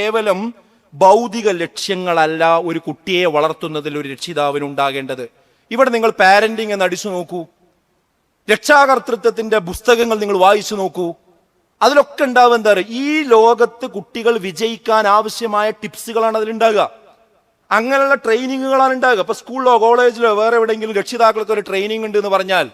കേവലം ഭൗതിക ലക്ഷ്യങ്ങളല്ല ഒരു കുട്ടിയെ വളർത്തുന്നതിൽ ഒരു രക്ഷിതാവിന് ഉണ്ടാകേണ്ടത് ഇവിടെ നിങ്ങൾ പാരന്റിങ് എന്ന് അടിച്ചു നോക്കൂ. രക്ഷാകർത്തൃത്വത്തിന്റെ പുസ്തകങ്ങൾ നിങ്ങൾ വായിച്ചു നോക്കൂ. അതിലൊക്കെ ഉണ്ടാവും എന്താ പറയുക? ഈ ലോകത്ത് കുട്ടികൾ വിജയിക്കാൻ ആവശ്യമായ ടിപ്സുകളാണ് അതിലുണ്ടാകുക അങ്ങനെയുള്ള ട്രെയിനിങ്ങുകളാണ് ഉണ്ടാകുക ഇപ്പൊ സ്കൂളിലോ കോളേജിലോ വേറെ എവിടെയെങ്കിലും രക്ഷിതാക്കൾക്ക് ഒരു ട്രെയിനിങ് ഉണ്ട് എന്ന് പറഞ്ഞാൽ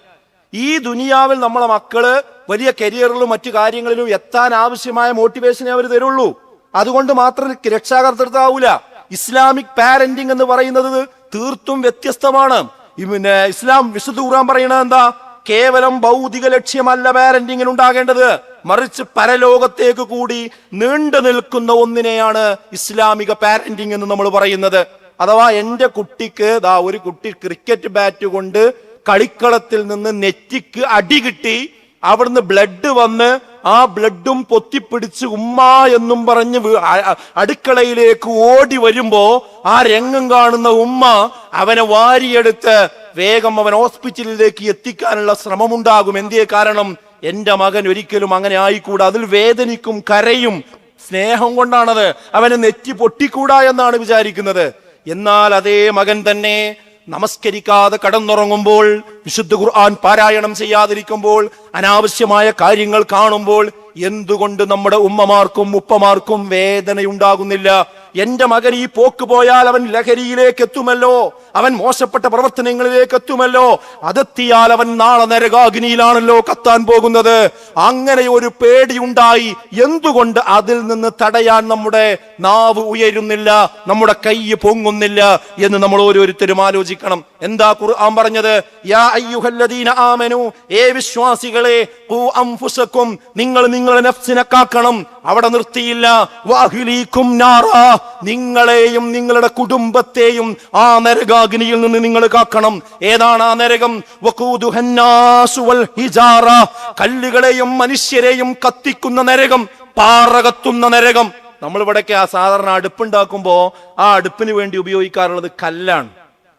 ഈ ദുനിയാവിൽ നമ്മളെ മക്കൾ വലിയ കരിയറിലും മറ്റു കാര്യങ്ങളിലും എത്താൻ ആവശ്യമായ മോട്ടിവേഷനെ അവർ തരുള്ളൂ. അതുകൊണ്ട് മാത്രം രക്ഷാകർത്തൃത്വമാവൂല ഇസ്ലാമിക് പാരന്റിംഗ് എന്ന് പറയുന്നത് തീർത്തും വ്യത്യസ്തമാണ്. പിന്നെ ഇസ്ലാം വിശുദ്ധ പറയുന്നത് എന്താ? കേവലം ഭൗതിക ലക്ഷ്യമല്ല പാരന്റിങ്ങിൽ ഉണ്ടാകേണ്ടത്. മറിച്ച് പരലോകത്തേക്ക് കൂടി നീണ്ടു നിൽക്കുന്ന ഒന്നിനെയാണ് ഇസ്ലാമിക പാരന്റിങ് എന്ന് നമ്മൾ പറയുന്നത്. അഥവാ എന്റെ കുട്ടിക്ക് ദാ ഒരു കുട്ടി ക്രിക്കറ്റ് ബാറ്റ് കൊണ്ട് കളിക്കളത്തിൽ നിന്ന് നെറ്റിക്ക് അടി കിട്ടി. അവിടുന്ന് ബ്ലഡ് വന്ന് ആ ബ്ലഡും പൊത്തിപ്പിടിച്ച് ഉമ്മ എന്നും പറഞ്ഞ് അടുക്കളയിലേക്ക് ഓടി വരുമ്പോ ആ രംഗം കാണുന്ന ഉമ്മ അവനെ വാരിയെടുത്ത് വേഗം അവൻ ഹോസ്പിറ്റലിലേക്ക് എത്തിക്കാനുള്ള ശ്രമമുണ്ടാകും. എന്തേ കാരണം? എന്റെ മകൻ ഒരിക്കലും അങ്ങനെ ആയിക്കൂടാ. അതിൽ വേദനിക്കും കരയും. സ്നേഹം കൊണ്ടാണത്. അവനെ നെറ്റി പൊട്ടിക്കൂടാ എന്നാണ് വിചാരിക്കുന്നത്. എന്നാൽ അതേ മകൻ തന്നെ നമസ്കരിക്കാതെ കടന്നുറങ്ങുമ്പോൾ വിശുദ്ധ ഖുർആൻ പാരായണം ചെയ്യാതിരിക്കുമ്പോൾ അനാവശ്യമായ കാര്യങ്ങൾ കാണുമ്പോൾ എന്തുകൊണ്ട് നമ്മുടെ ഉമ്മമാർക്കും ഉപ്പമാർക്കും വേദനയുണ്ടാകുന്നില്ല? എന്റെ മകൻ ഈ പോക്ക് പോയാൽ അവൻ ലഹരിയിലേക്ക് എത്തുമല്ലോ. അവൻ മോശപ്പെട്ട പ്രവർത്തനങ്ങളിലേക്ക് എത്തുമല്ലോ. അതെത്തിയാൽ അവൻ നാളെ നരകാഗ്നിയിലാണല്ലോ കത്താൻ പോകുന്നത്. അങ്ങനെ ഒരു പേടിയുണ്ടായി. എന്തുകൊണ്ട് അതിൽ നിന്ന് തടയാൻ നമ്മുടെ നാവ് ഉയരുന്നില്ല നമ്മുടെ കൈ പൊങ്ങുന്നില്ല എന്ന് നമ്മൾ ഓരോരുത്തരും ആലോചിക്കണം. എന്താ ഖുർആൻ പറഞ്ഞത്? യാ അയ്യുഹല്ലദീന ആമനു ഏ വിശ്വാസികളെ നിങ്ങൾ നിങ്ങളുടെ നഫ്സിനെ കാക്കണം. അവിടെ നിർത്തിയില്ല. വാഹിലീക്കും നാറാ. നിങ്ങളെയും നിങ്ങളുടെ കുടുംബത്തെയും ആ നരകാഗ്നിയിൽ നിന്ന് നിങ്ങൾ കാക്കണം. ഏതാണ് ആ നരകം? കല്ലുകളെയും മനുഷ്യരെയും കത്തിക്കുന്ന നരകം പാറകത്തുന്ന നരകം. നമ്മൾ ഇവിടെയൊക്കെ ആ സാധാരണ അടുപ്പുണ്ടാക്കുമ്പോ ആ അടുപ്പിന് വേണ്ടി ഉപയോഗിക്കാറുള്ളത് കല്ലാണ്.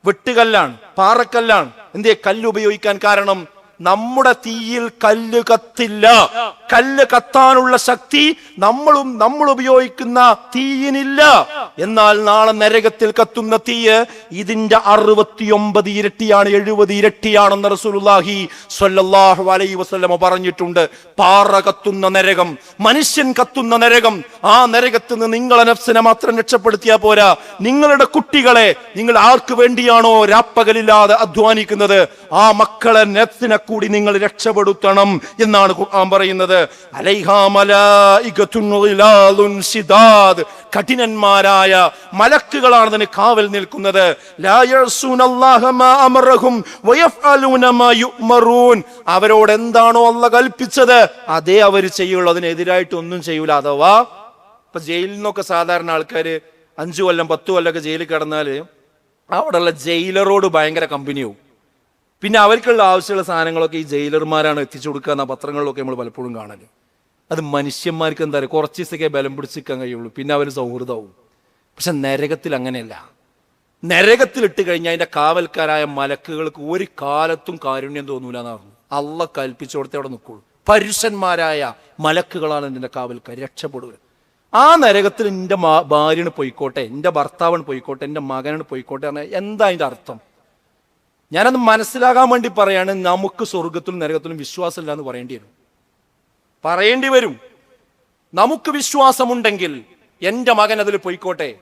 വെട്ടുകല്ലാണ് പാറക്കല്ലാണ്. എന്തേ കല്ല് ഉപയോഗിക്കാൻ കാരണം നമ്മുടെ തീയിൽ കല്ല് കത്തില്ല. കല്ല് കത്താനുള്ള ശക്തി നമ്മളും നമ്മൾ ഉപയോഗിക്കുന്ന തീയിനില്ല. എന്നാൽ നാളെ നരകത്തിൽ കത്തുന്ന തീയ് ഇതിന്റെ അറുപത്തിയൊമ്പത് ഇരട്ടിയാണ് എഴുപത് ഇരട്ടിയാണെന്ന് റസൂലുള്ളാഹി സ്വല്ലല്ലാഹു അലൈഹി വസല്ലമ പറഞ്ഞിട്ടുണ്ട്. പാറ കത്തുന്ന നരകം മനുഷ്യൻ കത്തുന്ന നരകം ആ നരകത്തിൽ നിന്ന് നിങ്ങളെ നഫ്സിനെ മാത്രം രക്ഷപ്പെടുത്തിയാ പോരാ. നിങ്ങളുടെ കുട്ടികളെ നിങ്ങൾ ആർക്ക് വേണ്ടിയാണോ രാപ്പകലില്ലാതെ അധ്വാനിക്കുന്നത്? ആ മക്കളെ നഫ്സിനെ കൂടി നിങ്ങൾ രക്ഷപ്പെടുത്തണം എന്നാണ് ഖുർആൻ പറയുന്നത്. കഠിനന്മാരായ മലക്കുകളാണ് അതിന് കാവൽ നിൽക്കുന്നത്. അവരോട് എന്താണോ അല്ല കൽപ്പിച്ചത് അതേ അവർ ചെയ്യുള്ളൂ. അതിനെതിരായിട്ട് ഒന്നും ചെയ്യൂല. അഥവാ ഇപ്പൊ ജയിലിൽ നിന്നൊക്കെ സാധാരണ ആൾക്കാര് അഞ്ചു കൊല്ലം പത്തു കൊല്ലമൊക്കെ ജയിലിൽ കിടന്നാൽ അവിടെയുള്ള ജയിലറോട് ഭയങ്കര കമ്പനിയാവും. പിന്നെ അവർക്കുള്ള ആവശ്യമുള്ള സാധനങ്ങളൊക്കെ ഈ ജയിലർമാരാണ് എത്തിച്ചു കൊടുക്കുക എന്ന പത്രങ്ങളിലൊക്കെ നമ്മൾ പലപ്പോഴും കാണൽ. അത് മനുഷ്യന്മാർക്ക് എന്താ പറയുക കുറച്ച് ദിവസമൊക്കെ ബലം പിടിച്ചിരിക്കാൻ കഴിയുള്ളൂ. പിന്നെ അവർ സൗഹൃദമാവും. പക്ഷെ നരകത്തിൽ അങ്ങനെയല്ല. നരകത്തിലിട്ട് കഴിഞ്ഞാൽ അതിന്റെ കാവൽക്കാരായ മലക്കുകൾക്ക് ഒരു കാലത്തും കാരുണ്യം തോന്നൂല എന്നാ പറഞ്ഞു. അള്ള കൽപ്പിച്ചു കൊടുത്തേ അവിടെ നിൽക്കുള്ളൂ. പരുഷന്മാരായ മലക്കുകളാണ് എന്റെ കാവൽക്കാർ രക്ഷപ്പെടുക. ആ നരകത്തിൽ എന്റെ ഭാര്യന് പോയിക്കോട്ടെ എന്റെ ഭർത്താവിന് പോയിക്കോട്ടെ എന്റെ മകനാണ് പോയിക്കോട്ടെ പറഞ്ഞാൽ എന്താ അതിന്റെ അർത്ഥം? ഞാനത് മനസ്സിലാകാൻ വേണ്ടി പറയാണ് നമുക്ക് സ്വർഗത്തിലും നരകത്തിലും വിശ്വാസമില്ല എന്ന് പറയേണ്ടി വരും. പറയേണ്ടി വരും. നമുക്ക് വിശ്വാസമുണ്ടെങ്കിൽ എന്റെ മകൻ അതിൽ പോയിക്കോട്ടെ.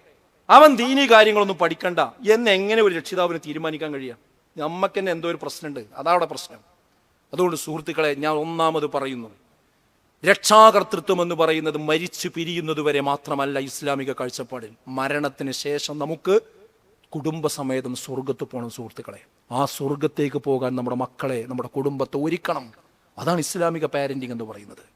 അവൻ ദീനി കാര്യങ്ങളൊന്നും പഠിക്കണ്ട. എന്ന് എങ്ങനെ ഒരു രക്ഷിതാവിന് തീരുമാനിക്കാൻ കഴിയുക നമുക്ക് തന്നെ എന്തോ ഒരു പ്രശ്നമുണ്ട്. അതാണ് പ്രശ്നം. അതുകൊണ്ട് സുഹൃത്തുക്കളെ ഞാൻ ഒന്നാമത് പറയുന്നു. രക്ഷാകർത്തൃത്വം എന്ന് പറയുന്നത് മരിച്ചു പിരിയുന്നത് വരെ മാത്രമല്ല ഇസ്ലാമിക കാഴ്ചപ്പാടിൽ. മരണത്തിന് ശേഷം നമുക്ക് കുടുംബസമേതം സ്വർഗത്ത് പോകണം സുഹൃത്തുക്കളെ. ആ സ്വർഗത്തേക്ക് പോകാൻ നമ്മുടെ മക്കളെ നമ്മുടെ കുടുംബത്തെ ഒരുക്കണം. അതാണ് ഇസ്ലാമിക പാരന്റിങ് എന്ന് പറയുന്നത്.